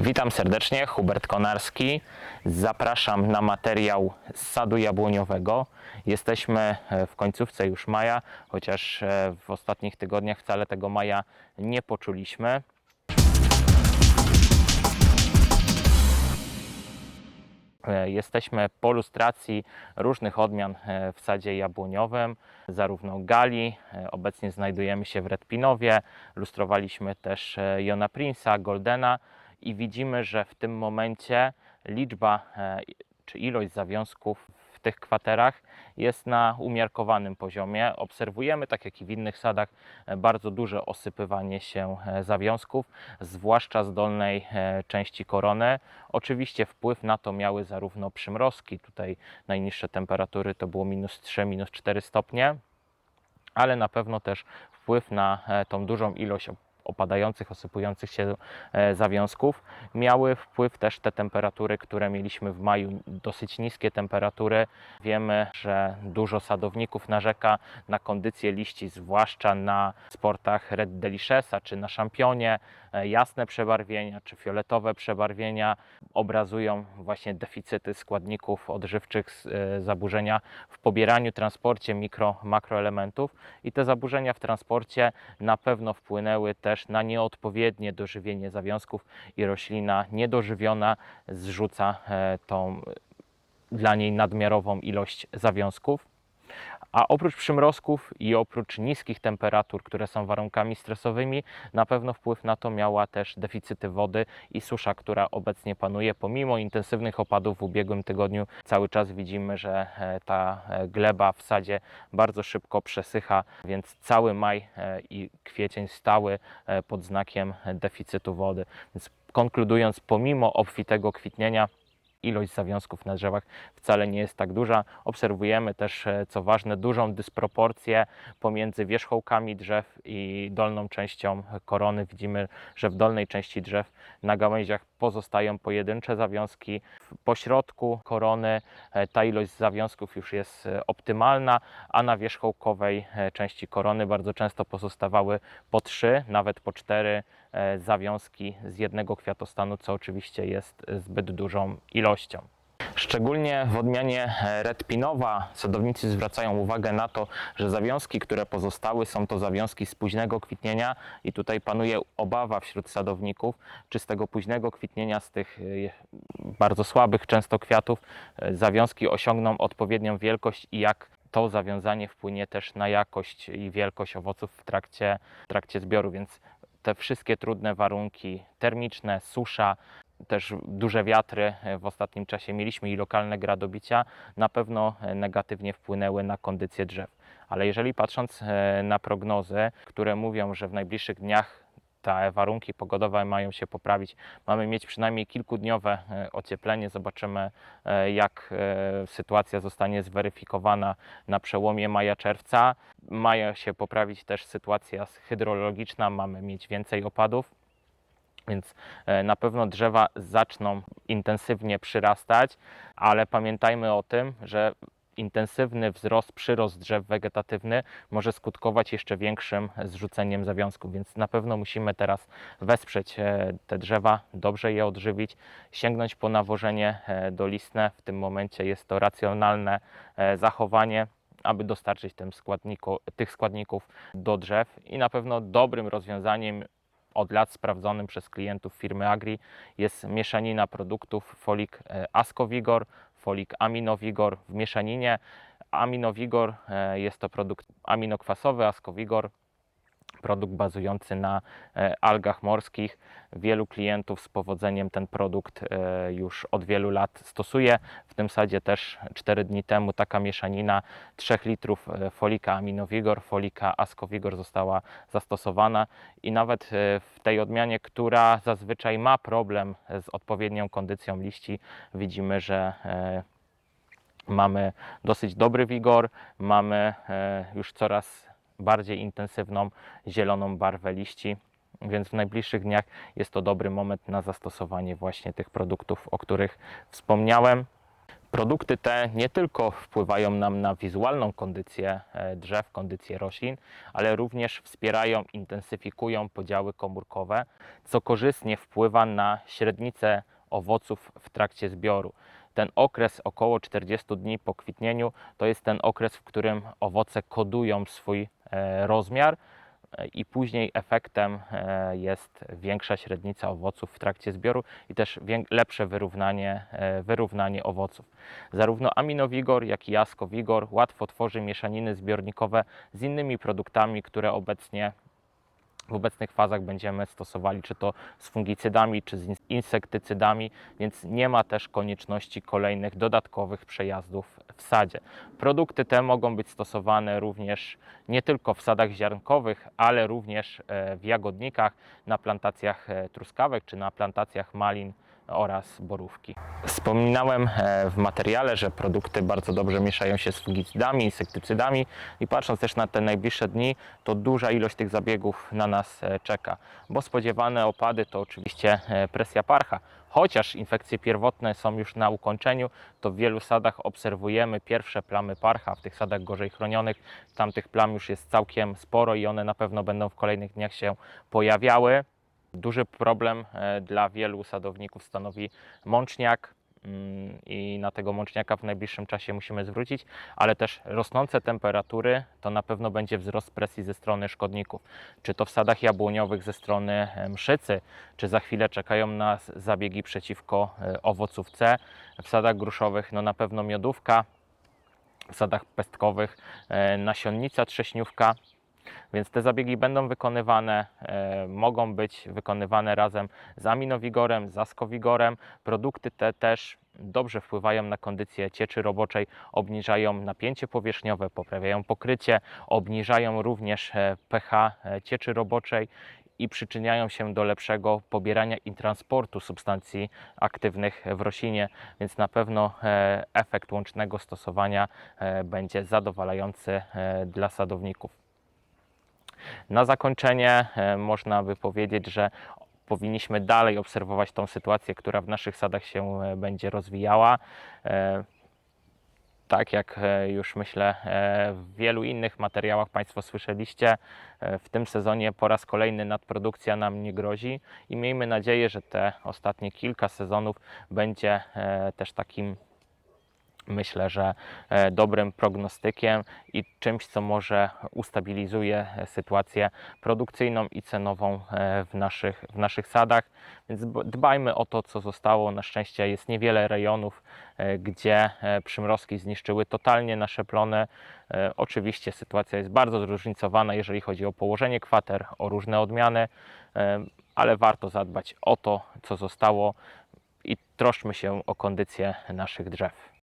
Witam serdecznie, Hubert Konarski. Zapraszam na materiał z sadu jabłoniowego. Jesteśmy e, w końcówce już maja, chociaż e, w ostatnich tygodniach wcale tego maja nie poczuliśmy. E, Jesteśmy po lustracji różnych odmian w sadzie jabłoniowym, zarówno gali. Obecnie znajdujemy się w Redpinowie. Lustrowaliśmy też Jona Prince'a, Goldena i widzimy, że w tym momencie liczba e, czy ilość zawiązków w tych kwaterach jest na umiarkowanym poziomie. Obserwujemy, tak jak i w innych sadach, e, bardzo duże osypywanie się e, zawiązków, zwłaszcza z dolnej części korony. Oczywiście wpływ na to miały zarówno przymrozki, tutaj najniższe temperatury to było minus 3, minus 4 stopnie, ale na pewno też wpływ na tą dużą ilość opadających, osypujących się e, zawiązków. Miały wpływ też te temperatury, które mieliśmy w maju, dosyć niskie temperatury. Wiemy, że dużo sadowników narzeka na kondycję liści, zwłaszcza na sportach Red Deliciousa czy na szampionie. E, Jasne przebarwienia czy fioletowe przebarwienia obrazują właśnie deficyty składników odżywczych, e, zaburzenia w pobieraniu, transporcie mikro, makroelementów i te zaburzenia w transporcie na pewno wpłynęły też na nieodpowiednie dożywienie zawiązków i roślina niedożywiona zrzuca e, tą e, dla niej nadmiarową ilość zawiązków. A oprócz przymrozków i oprócz niskich temperatur, które są warunkami stresowymi, na pewno wpływ na to miała też deficyty wody i susza, która obecnie panuje. Pomimo intensywnych opadów w ubiegłym tygodniu, cały czas widzimy, że e, ta e, gleba w sadzie bardzo szybko przesycha, więc cały maj e, i kwiecień stały pod znakiem deficytu wody. Więc konkludując, pomimo obfitego kwitnienia, ilość zawiązków na drzewach wcale nie jest tak duża. Obserwujemy też, e, co ważne, dużą dysproporcję pomiędzy wierzchołkami drzew i dolną częścią korony. Widzimy, że w dolnej części drzew na gałęziach pozostają pojedyncze zawiązki. W pośrodku korony e, ta ilość zawiązków już jest e, optymalna, a na wierzchołkowej części korony bardzo często pozostawały po trzy, nawet po cztery zawiązki z jednego kwiatostanu, co oczywiście jest e, zbyt dużą ilością. Szczególnie w odmianie e, redpinowa sadownicy zwracają uwagę na to, że zawiązki, które pozostały, są to zawiązki z późnego kwitnienia i tutaj panuje obawa wśród sadowników, czy z tego późnego kwitnienia, z tych e, bardzo słabych często kwiatów, e, zawiązki osiągną odpowiednią wielkość i jak to zawiązanie wpłynie też na jakość i wielkość owoców w trakcie, w trakcie zbioru, więc te wszystkie trudne warunki termiczne, susza, też duże wiatry e, w ostatnim czasie mieliśmy i lokalne gradobicia na pewno e, negatywnie wpłynęły na kondycję drzew. Ale jeżeli patrząc e, na prognozy, które mówią, że w najbliższych dniach te warunki pogodowe mają się poprawić, mamy mieć przynajmniej kilkudniowe e, ocieplenie, zobaczymy e, jak e, sytuacja zostanie zweryfikowana na przełomie maja-czerwca. Ma się poprawić też sytuacja hydrologiczna, mamy mieć więcej opadów. Więc na pewno drzewa zaczną intensywnie przyrastać, ale pamiętajmy o tym, że intensywny wzrost, przyrost drzew wegetatywny może skutkować jeszcze większym zrzuceniem zawiązków, więc na pewno musimy teraz wesprzeć e, te drzewa, dobrze je odżywić, sięgnąć po nawożenie e, dolistne. W tym momencie jest to racjonalne e, zachowanie aby dostarczyć składniku, tych składników do drzew i na pewno dobrym rozwiązaniem od lat sprawdzonym przez klientów firmy Agri jest mieszanina produktów Folik Ascovigor, Folik Aminovigor w mieszaninie. Aminovigor e, jest to produkt aminokwasowy, Ascovigor produkt bazujący na e, algach morskich. Wielu klientów z powodzeniem ten produkt e, już od wielu lat stosuje. W tym sadzie też 4 dni temu taka mieszanina 3 litrów e, folika aminowigor, folika ascovigor została zastosowana i nawet w tej odmianie, która zazwyczaj ma problem z odpowiednią kondycją liści, widzimy, że mamy dosyć dobry wigor, mamy już coraz bardziej intensywną zieloną barwę liści, więc w najbliższych dniach jest to dobry moment na zastosowanie właśnie tych produktów, o których wspomniałem. Produkty te nie tylko wpływają nam na wizualną kondycję e, drzew, kondycję roślin, ale również wspierają, intensyfikują podziały komórkowe, co korzystnie wpływa na średnicę owoców w trakcie zbioru. Ten okres około 40 dni po kwitnieniu to jest ten okres, w którym owoce kodują swój e, rozmiar e, i później efektem e, jest większa średnica owoców w trakcie zbioru i też lepsze wyrównanie, wyrównanie owoców. Zarówno aminowigor, jak i jaskowigor łatwo tworzy mieszaniny zbiornikowe z innymi produktami, które obecnie w obecnych fazach będziemy stosowali, czy to z fungicydami, czy z ins- insektycydami, więc nie ma też konieczności kolejnych dodatkowych przejazdów w sadzie. Produkty te mogą być stosowane również nie tylko w sadach ziarnkowych, ale również e, w jagodnikach, na plantacjach e, truskawek, czy na plantacjach malin oraz borówki. Wspominałem e, w materiale, że produkty bardzo dobrze mieszają się z fungicydami, insektycydami i patrząc też na te najbliższe dni, to duża ilość tych zabiegów na nas e, czeka, bo spodziewane opady to oczywiście e, presja parcha. Chociaż infekcje pierwotne są już na ukończeniu, to w wielu sadach obserwujemy pierwsze plamy parcha. W tych sadach gorzej chronionych tam tych plam już jest całkiem sporo i one na pewno będą w kolejnych dniach się pojawiały. Duży problem e, dla wielu sadowników stanowi mączniak mm, i na tego mączniaka w najbliższym czasie musimy zwrócić, ale też rosnące temperatury to na pewno będzie wzrost presji ze strony szkodników. Czy to w sadach jabłoniowych ze strony e, mszycy, czy za chwilę czekają nas zabiegi przeciwko e, owocówce. W sadach gruszowych no na pewno miodówka, w sadach pestkowych nasionnica trześniówka. Więc te zabiegi będą wykonywane, e, mogą być wykonywane razem z aminowigorem, z askowigorem. Produkty te też dobrze wpływają na kondycję cieczy roboczej, obniżają napięcie powierzchniowe, poprawiają pokrycie, obniżają również e, pH e, cieczy roboczej i przyczyniają się do lepszego pobierania i transportu substancji aktywnych w roślinie, więc na pewno e, efekt łącznego stosowania będzie zadowalający dla sadowników. Na zakończenie e, można by powiedzieć, że powinniśmy dalej obserwować tą sytuację, która w naszych sadach się e, będzie rozwijała. E, Tak jak już myślę, w wielu innych materiałach Państwo słyszeliście, w tym sezonie po raz kolejny nadprodukcja nam nie grozi i miejmy nadzieję, że te ostatnie kilka sezonów będzie też takim myślę, że e, dobrym prognostykiem i czymś, co może ustabilizuje e, sytuację produkcyjną i cenową e, w naszych, w naszych sadach. Więc dbajmy o to, co zostało. Na szczęście jest niewiele rejonów, gdzie przymrozki zniszczyły totalnie nasze plony. Oczywiście sytuacja jest bardzo zróżnicowana, jeżeli chodzi o położenie kwater, o różne odmiany, ale warto zadbać o to, co zostało i troszczmy się o kondycję naszych drzew.